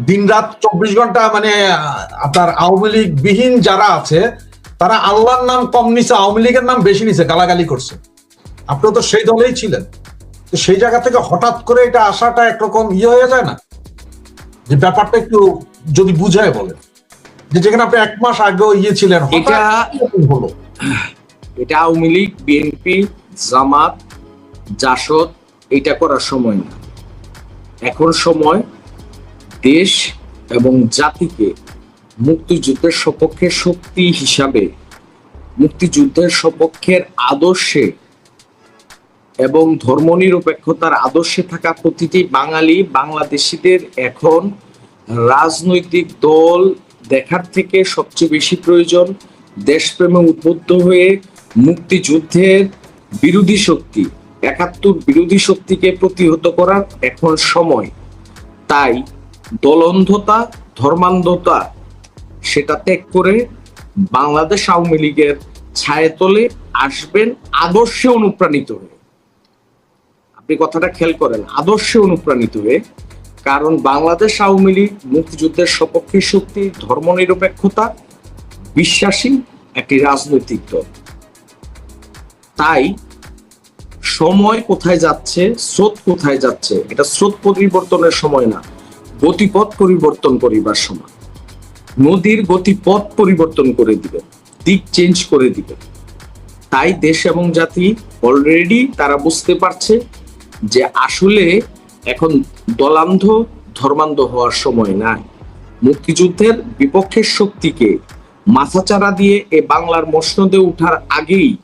দিন রাত চব্বিশ ঘণ্টা মানে আপনার আওয়ামী লীগ বিহীন যারা আছে তারা আল্লাহর নাম কম নিছে আওয়ামী লীগের নাম বেশি নিছে গালাগালি করছে। আপনি তো সেই দলেই ছিলেন। তো সেই জায়গা থেকে হঠাৎ করে এটা আসাটা একরকম ইয়ে হয়ে যায় না? যে ব্যাপারটা একটু যদি বুঝায় বলেন। যে যেখানে আপনি এক মাস আগেও ইয়ে ছিলেন এটা- হলো। এটা আওয়ামী লীগ বিএনপি জামাত জাসদ এটা করার সময় না। এখন সময় দেশ এবং জাতিকে মুক্তিযুদ্ধের সপক্ষে শক্তি হিসাবে, মুক্তিযুদ্ধের সপক্ষের আদর্শে এবং ধর্মনিরপেক্ষতার আদর্শে থাকা প্রতিটি বাঙালি, বাংলাদেশিদের এখন রাজনৈতিক দল দেখার থেকে সবচেয়ে বেশি প্রয়োজন দেশপ্রেমে উদ্বুদ্ধ হয়ে মুক্তিযুদ্ধের বিরোধী শক্তি, একাত্তর বিরোধী শক্তিকে প্রতিহত করার এখন সময়। তাই দলন্ধতা, ধর্মান্ধতা, সেটা ত্যাগ করে বাংলাদেশ আওয়ামী লীগের ছায়াতলে আসবেন আদর্শে অনুপ্রাণিত হয়ে। আপনি কথাটা খেয়াল করেন, আদর্শে অনুপ্রাণিত হয়ে, কারণ বাংলাদেশ আওয়ামী লীগ মুক্তিযুদ্ধের সপক্ষে শক্তি, ধর্মনিরপেক্ষতা, বিশ্বাসী একটি রাজনৈতিক দল। তাই সময় কোথায় যাচ্ছে, স্রোত কোথায় যাচ্ছে, এটা স্রোত পরিবর্তনের সময় না। গতিপথ পরিবর্তন করিবার সময়। নদীর গতিপথ পরিবর্তন করে দিবে, দিক চেঞ্জ করে দিবে। তাই দেশ এবং জাতি অলরেডি তারা বুঝতে পারছে যে আসলে এখন দলান্ধ, ধর্মান্ধ হওয়ার সময় নাই। মুক্তিযুদ্ধের বিপক্ষের শক্তিকে মাথাচাড়া দিয়ে এ বাংলার মসনদে ওঠার আগেই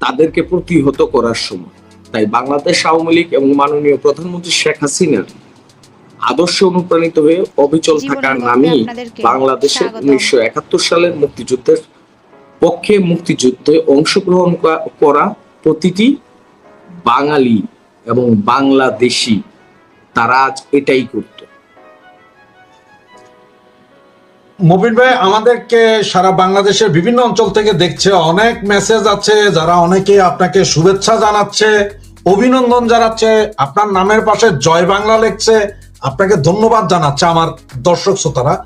তাদেরকে প্রতিহত করার সময়। তাই বাংলাদেশ আওয়ামী লীগ এবং মাননীয় প্রধানমন্ত্রী শেখ হাসিনার আদর্শে অনুপ্রাণিত হয়ে অবিচল থাকার নামই বাংলাদেশের। উনিশশো একাত্তর সালের মুক্তিযুদ্ধের পক্ষে মুক্তিযুদ্ধে অংশগ্রহণ করা প্রতিটি বাঙালি এবং বাংলাদেশি তারা আজ এটাই করত। মবিন ভাই আমাদেরকে সারা বাংলাদেশের বিভিন্ন অঞ্চল থেকে দেখছে। অনেক মেসেজ আছে যারা অনেকে আপনাকে শুভেচ্ছা জানাচ্ছে অভিনন্দন জানাচ্ছে। আপনার নামের পাশে জয় বাংলা লিখছে। আপনাকে ধন্যবাদ জানাচ্ছে আমার দর্শক শ্রোতারা।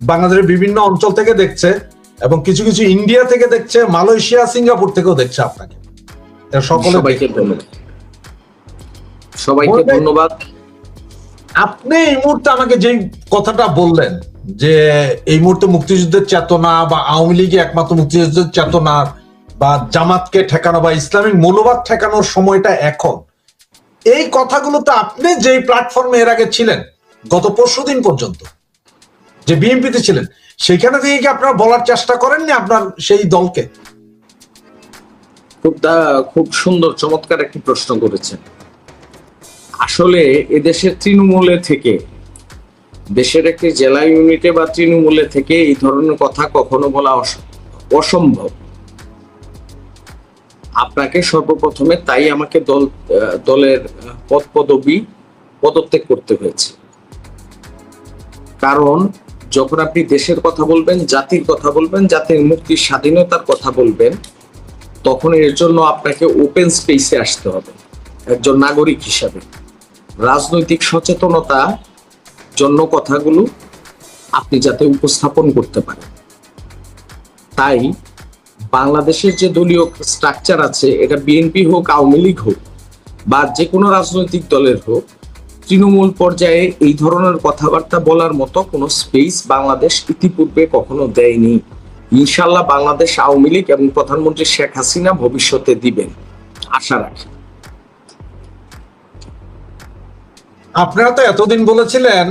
বাংলাদেশের বিভিন্ন অঞ্চল থেকে দেখছে এবং কিছু কিছু ইন্ডিয়া থেকে দেখছে মালয়েশিয়া সিঙ্গাপুর থেকেও দেখছে আপনাকে। সকলে সবাইকে ধন্যবাদ। সবাইকে ধন্যবাদ। আপনি এই মুহূর্তে আমাকে যেই কথাটা বললেন যে এই মুহূর্তে মুক্তিযুদ্ধের চেতনা বা আওয়ামী লীগে একমাত্র মুক্তিযুদ্ধের চেতনা বা জামাতকে ঠেকানো বা ইসলামিক মৌলবাদ ঠেকানোর সময়টা এখন এই কথাগুলো তো আপনি যেই প্ল্যাটফর্মে এর আগে ছিলেন, গত পরশু দিন পর্যন্ত, যে বিএনপিতে ছিলেন, সেখানে থেকে কি আপনারা বলার চেষ্টা করেননি আপনার সেই দলকে? খুব খুব সুন্দর, চমৎকার একটি প্রশ্ন করেছেন। আসলে এদেশের তৃণমূলে থেকে, দেশের একটি জেলা ইউনিটে বা তৃণমূলে থেকে এই ধরনের কথা কখনো বলা অস- অসম্ভব। আপনাকে সর্বপ্রথমে তাই আমাকে দল দলের পদ পদবি পদত্যাগ করতে হয়েছে। কারণ যখন আপনি দেশের কথা বলবেন, জাতির কথা বলবেন, জাতির মুক্তির স্বাধীনতার কথা বলবেন, তখন এর জন্য আপনাকে ওপেন স্পেসে আসতে হবে, একজন নাগরিক হিসাবে। রাজনৈতিক সচেতনতা জন্য কথাগুলো আপনি যাতে উপস্থাপন করতে পারেন। তাই বাংলাদেশের যে দলীয় স্ট্রাকচার আছে, এটা বিএনপি হোক, আওয়ামী লীগ হোক, বা যে কোনো রাজনৈতিক দলের হোক, তৃণমূল পর্যায়ে এই ধরনের কথাবার্তা বলার মতো কোনো স্পেস বাংলাদেশ ইতিপূর্বে কখনো দেয়নি। ইনশাল্লাহ বাংলাদেশ আওয়ামী লীগ এবং প্রধানমন্ত্রী শেখ হাসিনা ভবিষ্যতে দিবেন। আশা রাখি। আপনারা তো এতদিন বলেছিলেন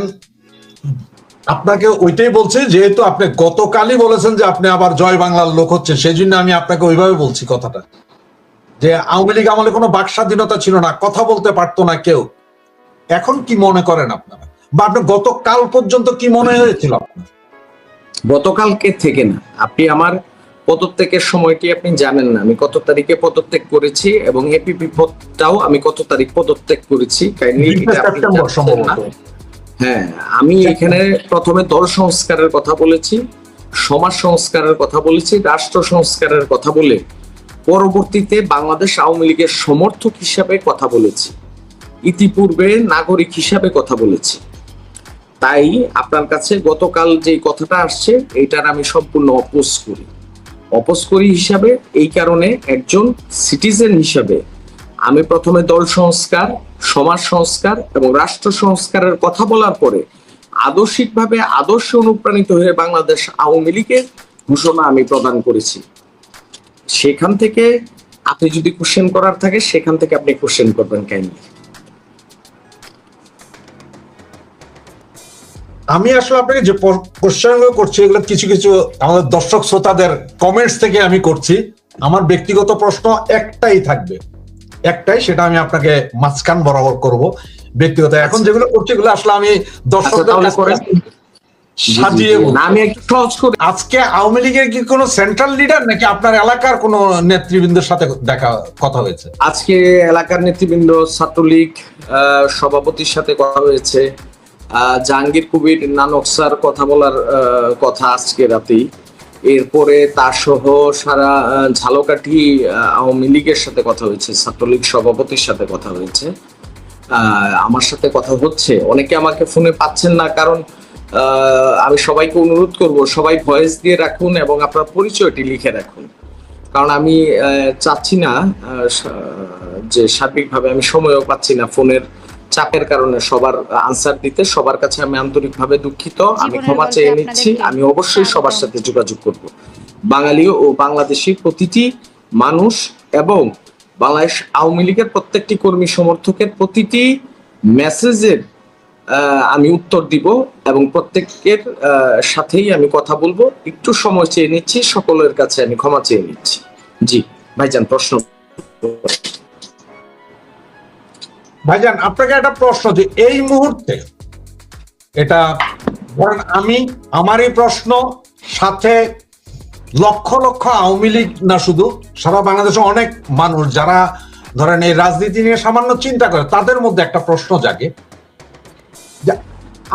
আপনাকে ওইটাই বলছি যেহেতু আপনি গতকালই বলেছেন যে আপনি আবার জয় বাংলার লোক হচ্ছে সেই জন্য আমি আপনাকে ওইভাবে বলছি কথাটা। যে আওয়ামী লীগ আমলে কোনো বাক স্বাধীনতা ছিল না কথা বলতে পারতো না কেউ। এখন কি মনে করেন আপনারা? বা আপনি গতকাল পর্যন্ত কি মনে হয়েছিল আপনার? গতকালকে থেকে না। আপনি আমার পদত্যাগের সময়টি আপনি জানেন না। আমি কত তারিখে পদত্যাগ করেছি এবং এপিপি পদটাও আমি কত তারিখ পদত্যাগ করেছি কাইন্ডলি হ্যাঁ আমি এখানে প্রথমে দল সংস্কারের কথা বলেছি, সমাজ সংস্কারের কথা বলেছি, রাষ্ট্র সংস্কারের কথা বলে পরবর্তীতে বাংলাদেশ আওয়ামী লীগের সমর্থক হিসাবে কথা বলেছি। ইতিপূর্বে নাগরিক হিসাবে কথা বলেছি। তাই আপনার কাছে গতকাল যে কথাটা আসছে এটার আমি সম্পূর্ণ অপোজ করি। অপোজ করি হিসাবে এই কারণে একজন সিটিজেন হিসাবে আমি প্রথমে দল সংস্কার সমাজ সংস্কার এবং রাষ্ট্র সংস্কারের কথা বলার পরে আদর্শিকভাবে আদর্শ অনুপ্রাণিত হয়ে বাংলাদেশ আওয়ামী লীগের ঘোষণা আমি প্রদান করেছি। সেখান থেকে আপনি যদি কোশ্চেন করার থাকে, সেখান থেকে আপনি কোশ্চেন করবেন কাইন্ডলি আমি আসলে আপনাকে যে কোশ্চেনগুলো করছি, এগুলো কিছু কিছু আমাদের দর্শক শ্রোতাদের কমেন্টস থেকে আমি করছি। আমার ব্যক্তিগত প্রশ্ন একটাই থাকবে। একটাই সেটা আমি আপনাকে মাঝখান বরাবর করব। ব্যক্তিগত এখন যেগুলো করছি এগুলো আসলে আমি দর্শকদের আচ্ছা, তাহলে কাছ করেন। থেকে সাজিয়ে আমি একটু সহজ করে। আজকে আওয়ামী লীগের কি কোনো সেন্ট্রাল লিডার নাকি আপনার এলাকার কোনো নেতৃবৃন্দের সাথে দেখা কথা হয়েছে? আজকে এলাকার নেতৃবৃন্দ ছাত্রলীগ আহ, সভাপতির সাথে কথা হয়েছে। আহ, জাহাঙ্গীর কবির নানক স্যার কথা বলার কথা আজকে রাতেই। এরপরে তার সহ সারা ঝালকাঠি আওয়ামী লীগের সাথে কথা হয়েছে, ছাত্রলীগ সভাপতির সাথে কথা হয়েছে। আমার সাথে কথা হচ্ছে। অনেকে আমাকে ফোনে পাচ্ছেন না, কারণ আমি সবাইকে অনুরোধ করব, সবাই ভয়েস দিয়ে রাখুন এবং আপনার পরিচয়টি লিখে রাখুন। কারণ আমি চাচ্ছি না যে সার্বিকভাবে আমি সময়ও পাচ্ছি না ফোনের চাপের কারণে সবার আনসার দিতে সবার কাছে আমি আন্তরিকভাবে দুঃখিত। আমি ক্ষমা চেয়ে নিচ্ছি। আমি অবশ্যই সবার সাথে যোগাযোগ করব। বাঙালি ও বাংলাদেশি প্রতিটি মানুষ এবং বাংলাদেশ আওয়ামী লীগের প্রত্যেকটি কর্মী সমর্থকের প্রতিটি মেসেজের আমি উত্তর দিব এবং প্রত্যেকের সাথেই আমি কথা বলব। একটু সময় চেয়ে নিচ্ছি সকলের কাছে আমি ক্ষমা চেয়ে নিচ্ছি। জি ভাইজান প্রশ্ন। ভাইজান, আপনাকে একটা প্রশ্ন যে এই মুহূর্তে এটা ধরেন আমি আমার এই প্রশ্ন, সাথে লক্ষ লক্ষ আওয়ামী লীগ না শুধু, সারা বাংলাদেশে অনেক মানুষ যারা ধরেন এই রাজনীতি নিয়ে সামান্য চিন্তা করে, তাদের মধ্যে একটা প্রশ্ন জাগে।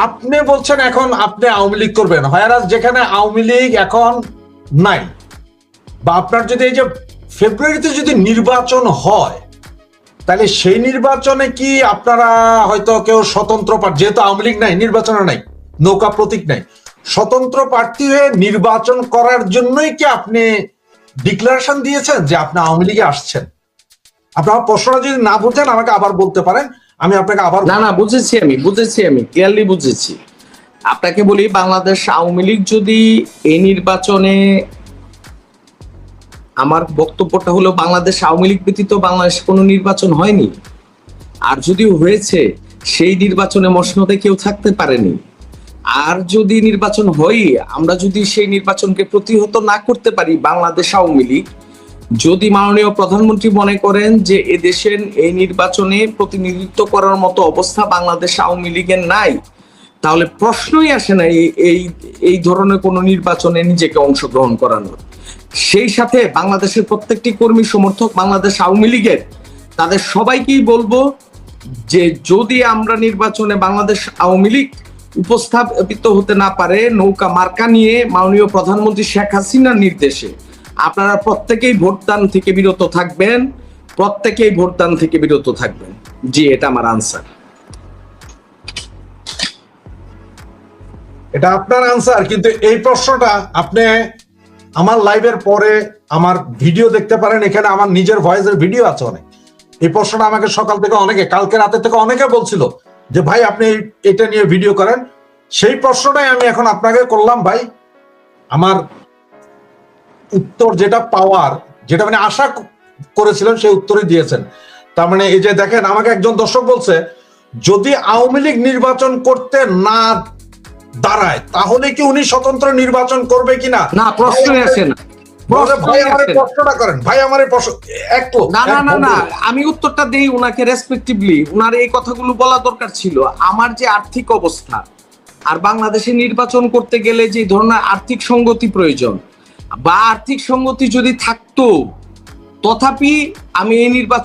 আপনি বলছেন এখন আপনি আওয়ামী লীগ করবেন হয়ারাজ যেখানে আওয়ামী লীগ এখন নাই, বা আপনার যদি এই যে ফেব্রুয়ারিতে যদি নির্বাচন হয় তাহলে সেই নির্বাচনে কি আপনারা হয়তো কেউ স্বতন্ত্র প্রার্থী যেহেতু আওয়ামী লীগ নাই, নির্বাচনে নাই, নৌকা প্রতীক নাই, স্বতন্ত্র প্রার্থী হয়ে নির্বাচন করার জন্যই কি আপনি ডিক্লারেশন দিয়েছেন যে আপনি আওয়ামী লীগে আসছেন? আপনার প্রশ্নটা যদি না বুঝেন, আমাকে আবার বলতে পারেন, আমি আপনাকে আবার না না, বুঝেছি আমি বুঝেছি আমি ক্লিয়ারলি বুঝেছি। আপনাকে বলি, বাংলাদেশ আওয়ামী লীগ যদি এই নির্বাচনে আমার বক্তব্যটা হলো, বাংলাদেশ আওয়ামী লীগ ব্যতীত বাংলাদেশে কোনো নির্বাচন হয়নি। আর যদিও হয়েছে, সেই নির্বাচনে মসনদে কেউ থাকতে পারেনি। আর যদি নির্বাচন হই, আমরা যদি সেই নির্বাচনকে প্রতিহত না করতে পারি বাংলাদেশ আওয়ামী লীগ, যদি মাননীয় প্রধানমন্ত্রী মনে করেন যে এদেশের এই নির্বাচনে প্রতিনিধিত্ব করার মতো অবস্থা বাংলাদেশ আওয়ামী লীগের নাই, তাহলে প্রশ্নই আসে না এই- এই ধরনের কোনো নির্বাচনে নিজেকে অংশগ্রহণ করানোর। সেই সাথে বাংলাদেশের প্রত্যেকটি কর্মী সমর্থক বাংলাদেশ আওয়ামী লীগের, তাদের সবাইকেই বলব যে যদি আমরা নির্বাচনে বাংলাদেশ আওয়ামী লীগ উপস্থাপিত হতে না পারে, নৌকা মার্কা নিয়ে মাননীয় প্রধানমন্ত্রী শেখ হাসিনার নির্দেশে আপনারা প্রত্যেকেই ভোটদান থেকে বিরত থাকবেন, প্রত্যেকেই ভোটদান থেকে বিরত থাকবেন। জি, এটা আমার আনসার। এটা আপনার আনসার, কিন্তু এই প্রশ্নটা আপনি আমার লাইভের পরে আমার ভিডিও দেখতে পারেন, এখানে আমার নিজের ভয়েসের ভিডিও আছে অনেক। এই প্রশ্নটা আমাকে সকাল থেকে অনেকে, কালকে রাতে থেকে অনেকে বলছিল যে, ভাই, আপনি এটা নিয়ে ভিডিও করেন। সেই প্রশ্নটাই আমি এখন আপনাকে করলাম, ভাই। আমার উত্তর যেটা পাওয়ার, যেটা মানে আশা করেছিলেন, সেই উত্তরই দিয়েছেন। তার মানে এই যে দেখেন, আমাকে একজন দর্শক বলছে, যদি আওয়ামী লীগ নির্বাচন করতে না দাঁড়ায়। তাহলে কি উনি স্বতন্ত্র নির্বাচন করবে কিনা? না প্রশ্নই আসে না। ভাই প্রশ্নই আমার এই আসে না। প্রশ্নটা করেন। ভাই আমার প্রশ্ন এক না না না না আমি উত্তরটা দেই ওনাকে রেসপেক্টিভলি ওনার এই কথাগুলো বলা দরকার ছিল। আমার যে আর্থিক অবস্থা আর বাংলাদেশে নির্বাচন করতে গেলে যে ধরনের আর্থিক সঙ্গতি প্রয়োজন বা আর্থিক সঙ্গতি যদি থাকতো তথাপি আমি এই নির্বাচন